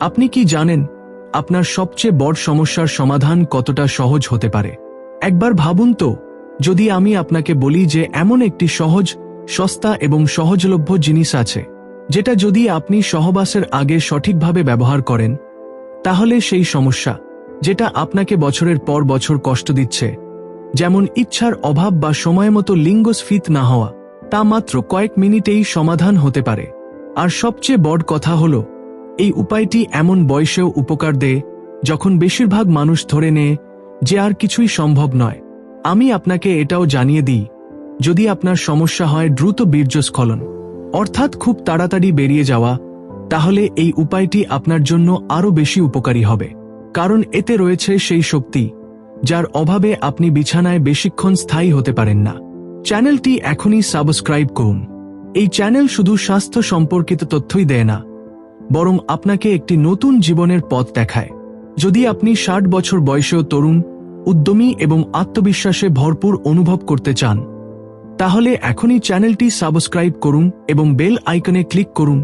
আপনি কি জানেন, আপনার সবচেয়ে বড় সমস্যার সমাধান কতটা সহজ হতে পারে? একবার ভাবুন তো, যদি আমি আপনাকে বলি যে এমন একটি সহজ, সস্তা এবং সহজলভ্য জিনিস আছে, যেটা যদি আপনি সহবাসের আগে সঠিকভাবে ব্যবহার করেন, তাহলে সেই সমস্যা, যেটা আপনাকে বছরের পর বছর কষ্ট দিচ্ছে, যেমন ইচ্ছার অভাব বা সময়মতো লিঙ্গস্ফীত না হওয়া, তা মাত্র কয়েক মিনিটেই সমাধান হতে পারে। আর সবচেয়ে বড় কথা হল এই উপায়টি এমন বয়সেও উপকার দেয়, যখন বেশিরভাগ মানুষ ধরে নেয় যে আর কিছুই সম্ভব নয়। আমি আপনাকে এটাও জানিয়ে দিই, যদি আপনার সমস্যা হয় দ্রুত বীর্যস্খলন, অর্থাৎ খুব তাড়াতাড়ি বেরিয়ে যাওয়া, তাহলে এই উপায়টি আপনার জন্য আরও বেশি উপকারী হবে। কারণ এতে রয়েছে সেই শক্তি, যার অভাবে আপনি বিছানায় বেশিক্ষণ স্থায়ী হতে পারেন না। চ্যানেলটি এখনই সাবস্ক্রাইব করুন। এই চ্যানেল শুধু স্বাস্থ্য সম্পর্কিত তথ্যই দেয় না বরং আপনাকে একটি নতুন জীবনের পথ দেখায়। যদি আপনি ষাট বছর বয়সেও তরুণ, উদ্যমী এবং আত্মবিশ্বাসে ভরপুর অনুভব করতে চান, তাহলে এখনই চ্যানেলটি সাবস্ক্রাইব করুন এবং বেল আইকনে ক্লিক করুন,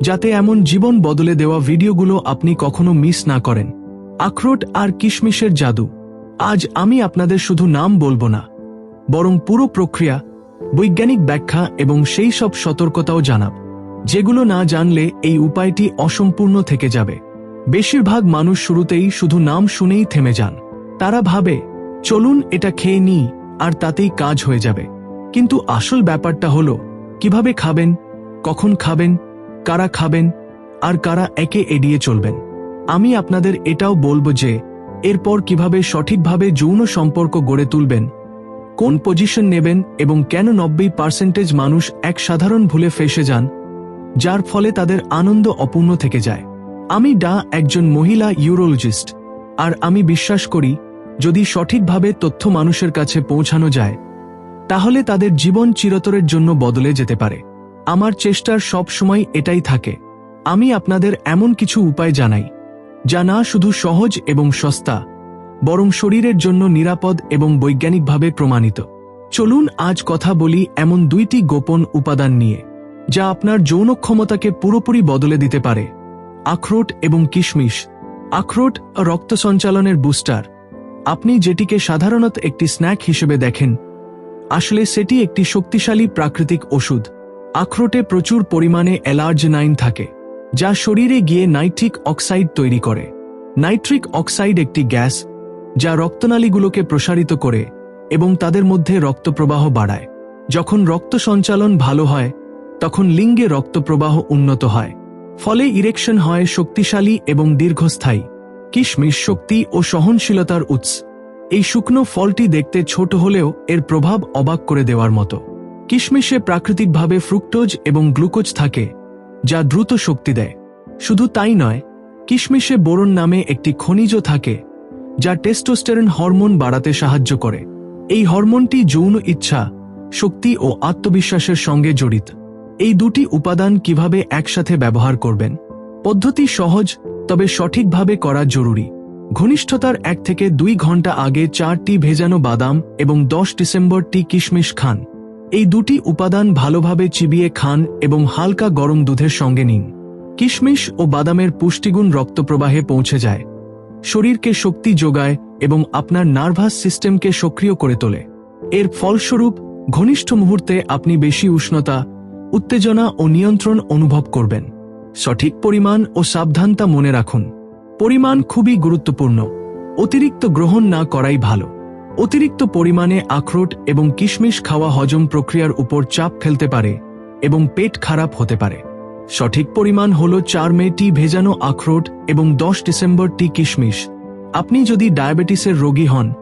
যাতে এমন জীবন বদলে দেওয়া ভিডিওগুলো আপনি কখনো মিস না করেন। আখরোট আর কিশমিশের জাদু। আজ আমি আপনাদের শুধু নাম বলব না, বরং পুরো প্রক্রিয়া, বৈজ্ঞানিক ব্যাখ্যা এবং সেই সব সতর্কতাও জানাব। যেগুলো না জানলে এই উপায়টি অসম্পূর্ণ থেকে যাবে। বেশিরভাগ মানুষ শুরুতেই শুধু নাম শুনেই থেমে যান। তারা ভাবে, চলুন এটা খেয়ে নিই, আর তাতেই কাজ হয়ে যাবে। কিন্তু আসল ব্যাপারটা হলো, কীভাবে খাবেন, কখন খাবেন, কারা খাবেন, আর কারা একে এড়িয়ে চলবেন। আমি আপনাদের এটাও বলব যে, এরপর কীভাবে সঠিকভাবে যৌন সম্পর্ক গড়ে তুলবেন, কোন পজিশন নেবেন এবং কেন নব্বই পার্সেন্টেজ মানুষ এক সাধারণ ভুলে ফেসে যান যার ফলে তাদের আনন্দ অপূর্ণ থেকে যায়। আমি ডা একজন মহিলা ইউরোলজিস্ট, আর আমি বিশ্বাস করি, যদি সঠিকভাবে তথ্য মানুষের কাছে পৌঁছানো যায়, তাহলে তাদের জীবন চিরতরের জন্য বদলে যেতে পারে। আমার চেষ্টার সব সময় এটাই থাকে। আমি আপনাদের এমন কিছু উপায় জানাই, যা না শুধু সহজ এবং সস্তা, বরং শরীরের জন্য নিরাপদ এবং বৈজ্ঞানিকভাবে প্রমাণিত। চলুন আজ কথা বলি এমন দুইটি গোপন উপাদান নিয়ে। যা আপনার যৌন ক্ষমতাকে পুরোপুরি বদলে দিতে পারে। আখরোট এবং কিশমিশ। আখরোট রক্ত সঞ্চালনের বুস্টার। আপনি যেটিকে সাধারণত একটি স্ন্যাক হিসেবে দেখেন। আসলে সেটি একটি শক্তিশালী প্রাকৃতিক ওষুধ। আখরোটে প্রচুর পরিমাণে অ্যালার্জেনাইন থাকে, যা শরীরে গিয়ে নাইট্রিক অক্সাইড তৈরি করে। নাইট্রিক অক্সাইড একটি গ্যাস, যা রক্তনালীগুলোকে প্রসারিত করে এবং তাদের মধ্যে রক্তপ্রবাহ বাড়ায়। যখন রক্ত সঞ্চালন ভালো হয় তখন লিঙ্গে রক্তপ্রবাহ উন্নত হয়, ফলে ইরেকশন হয় শক্তিশালী এবং দীর্ঘস্থায়ী, কিশমিশ শক্তি ও সহনশীলতার উৎস। এই শুকনো ফলটি দেখতে ছোট হলেও এর প্রভাব অবাক করে দেওয়ার মতো। কিশমিশে প্রাকৃতিকভাবে ফ্রুক্টোজ এবং গ্লুকোজ থাকে, যা দ্রুত শক্তি দেয়। শুধু তাই নয়, কিশমিশে বোরন নামে একটি খনিজ থাকে, যা টেস্টোস্টেরন হরমোন বাড়াতে সাহায্য করে। এই হরমোনটি যৌন ইচ্ছা, শক্তি ও আত্মবিশ্বাসের সঙ্গে জড়িত। এই দুটি উপাদান কীভাবে একসাথে ব্যবহার করবেন? পদ্ধতি সহজ, তবে সঠিকভাবে করা জরুরি। ঘনিষ্ঠতার এক থেকে দুই ঘণ্টা আগে চারটি ভেজানো বাদাম এবং দশ ডিসেম্বর টি কিশমিশ খান। এই দুটি উপাদান ভালোভাবে চিবিয়ে খান এবং হালকা গরম দুধের সঙ্গে নিন। কিশমিশ ও বাদামের পুষ্টিগুণ রক্তপ্রবাহে পৌঁছে যায়। শরীরকে শক্তি যোগায় এবং আপনার নার্ভাস সিস্টেমকে সক্রিয় করে তোলে। এর ফলস্বরূপ, ঘনিষ্ঠ মুহূর্তে আপনি বেশি উষ্ণতা উত্তেজনা ও নিয়ন্ত্রণ অনুভব করবেন। সঠিক পরিমাণ ও সাবধানতা মনে রাখুন। পরিমাণ খুবই গুরুত্বপূর্ণ। অতিরিক্ত গ্রহণ না করাই ভালো। অতিরিক্ত পরিমাণে আখরোট এবং কিশমিশ খাওয়া হজম প্রক্রিয়ার উপর চাপ ফেলতে পারে এবং পেট খারাপ হতে পারে। সঠিক পরিমাণ হল চার মে টি ভেজানো আখরোট এবং দশ ডিসেম্বর টি কিশমিশ। আপনি যদি ডায়াবেটিসের রোগী হন,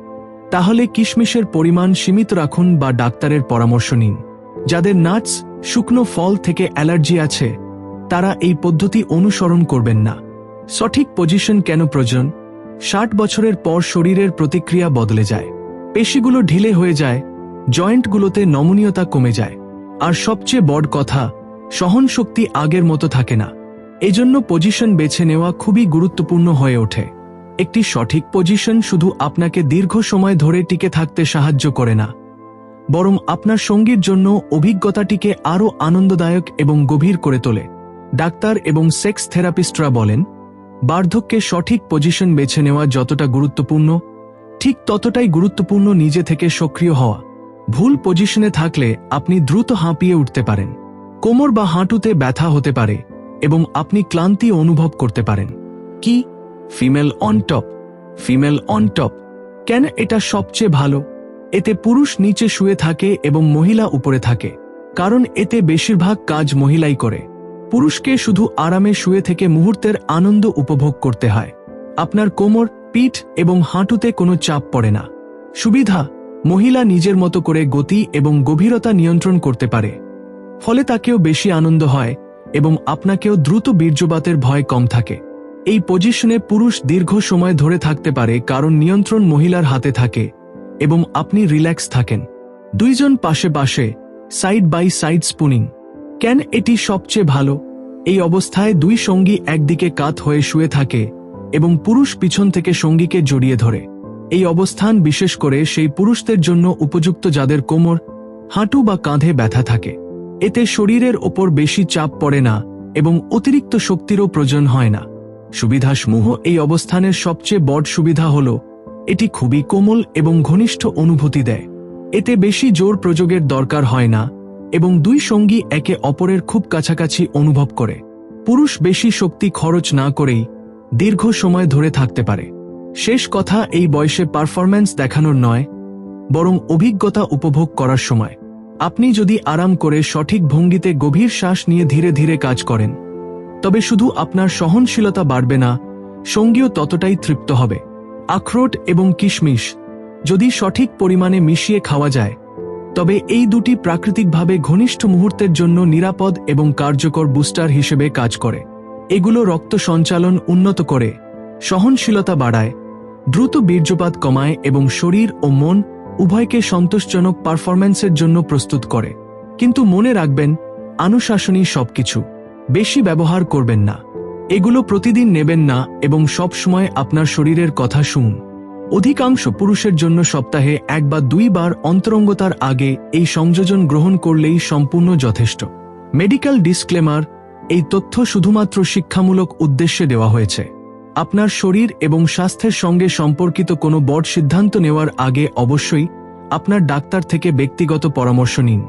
তাহলে কিশমিশের পরিমাণ সীমিত রাখুন বা ডাক্তারের পরামর্শ নিন। যাদের নাটস শুকনো ফল থেকে অ্যালার্জি আছে। তারা এই পদ্ধতি অনুসরণ করবেন না। সঠিক পজিশন কেন প্রয়োজন? ষাট বছরের পর শরীরের প্রতিক্রিয়া বদলে যায়। পেশিগুলো ঢিলে হয়ে যায়। জয়েন্টগুলোতে নমনীয়তা কমে যায়। আর সবচেয়ে বড় কথা, সহনশক্তি আগের মতো থাকে না। এজন্য পজিশন বেছে নেওয়া খুবই গুরুত্বপূর্ণ হয়ে ওঠে। একটি সঠিক পজিশন শুধু আপনাকে দীর্ঘ সময় ধরে টিকে থাকতে সাহায্য করে না। বরং আপনার সঙ্গীর জন্য অভিজ্ঞতাটিকে আরও আনন্দদায়ক এবং গভীর করে তোলে। ডাক্তার এবং সেক্স থেরাপিস্টরা বলেন, বার্ধক্যে সঠিক পজিশন বেছে নেওয়া যতটা গুরুত্বপূর্ণ, ঠিক ততটাই গুরুত্বপূর্ণ নিজে থেকে সক্রিয় হওয়া। ভুল পজিশনে থাকলে আপনি দ্রুত হাঁপিয়ে উঠতে পারেন। কোমর বা হাঁটুতে ব্যথা হতে পারে এবং আপনি ক্লান্তি অনুভব করতে পারেন। কি? Female on top. Female on top. কেন এটা সবচেয়ে ভালো? এতে পুরুষ নিচে শুয়ে থাকে এবং মহিলা উপরে থাকে, কারণ এতে বেশিরভাগ কাজ মহিলাই করে। পুরুষকে শুধু আরামে শুয়ে থেকে মুহূর্তের আনন্দ উপভোগ করতে হয়। আপনার কোমর, পিঠ এবং হাঁটুতে কোনো চাপ পড়ে না। সুবিধা, মহিলা নিজের মতো করে গতি এবং গভীরতা নিয়ন্ত্রণ করতে পারে। ফলে তাকেও বেশি আনন্দ হয় এবং আপনাকেও দ্রুত বীর্যপাতের ভয় কম থাকে। এই পজিশনে পুরুষ দীর্ঘ সময় ধরে থাকতে পারে কারণ নিয়ন্ত্রণ মহিলার হাতে থাকে। এবং আপনি রিল্যাক্স থাকেন। দুইজন পাশে পাশে, সাইড বাই সাইড স্পুনিং। কেন এটি সবচেয়ে ভালো? এই অবস্থায় দুই সঙ্গী একদিকে কাত হয়ে শুয়ে থাকে এবং পুরুষ পিছন থেকে সঙ্গীকে জড়িয়ে ধরে। এই অবস্থান বিশেষ করে সেই পুরুষদের জন্য উপযুক্ত যাদের কোমর, হাঁটু বা কাঁধে ব্যথা থাকে। এতে শরীরের ওপর বেশি চাপ পড়ে না এবং অতিরিক্ত শক্তিরও প্রয়োজন হয় না। সুবিধাসমূহ এই অবস্থানের সবচেয়ে বড় সুবিধা হল এটি খুবই কোমল এবং ঘনিষ্ঠ অনুভূতি দেয়। এতে বেশি জোর প্রযোগের দরকার হয় না এবং দুই সঙ্গী একে অপরের খুব কাছাকাছি অনুভব করে। পুরুষ বেশি শক্তি খরচ না করেই দীর্ঘ সময় ধরে থাকতে পারে। শেষ কথা, এই বয়সে পারফরম্যান্স দেখানোর নয়, বরং অভিজ্ঞতা উপভোগ করার সময়। আপনি যদি আরাম করে সঠিক ভঙ্গিতে গভীর শ্বাস নিয়ে ধীরে ধীরে কাজ করেন, তবে শুধু আপনার সহনশীলতা বাড়বে না, সঙ্গীও ততটাই তৃপ্ত হবে। আখরোট এবং কিশমিশ যদি সঠিক পরিমাণে মিশিয়ে খাওয়া যায়, তবে এই দুটি প্রাকৃতিকভাবে ঘনিষ্ঠ মুহূর্তের জন্য নিরাপদ এবং কার্যকর বুস্টার হিসেবে কাজ করে। এগুলো রক্ত সঞ্চালন উন্নত করে, সহনশীলতা বাড়ায়, দ্রুত বীর্যপাত কমায় এবং শরীর ও মন উভয়কে সন্তোষজনক পারফরম্যান্সের জন্য প্রস্তুত করে। কিন্তু মনে রাখবেন আনুশাসনী সবকিছু। বেশি ব্যবহার করবেন না। এগুলো প্রতিদিন নেবেন না এবং সব সময় আপনার শরীরের কথা শুন অধিকাংশ পুরুষের জন্য সপ্তাহে এক বা দুইবার অন্তরঙ্গতার আগে এই সংযোজন গ্রহণ করলেই সম্পূর্ণ যথেষ্ট। মেডিকেল ডিসক্লেমার, এই তথ্য শুধুমাত্র শিক্ষামূলক উদ্দেশ্যে দেওয়া হয়েছে। আপনার শরীর এবং স্বাস্থ্যের সঙ্গে সম্পর্কিত কোনো বড় সিদ্ধান্ত নেওয়ার আগে অবশ্যই আপনার ডাক্তার থেকে ব্যক্তিগত পরামর্শ নিন।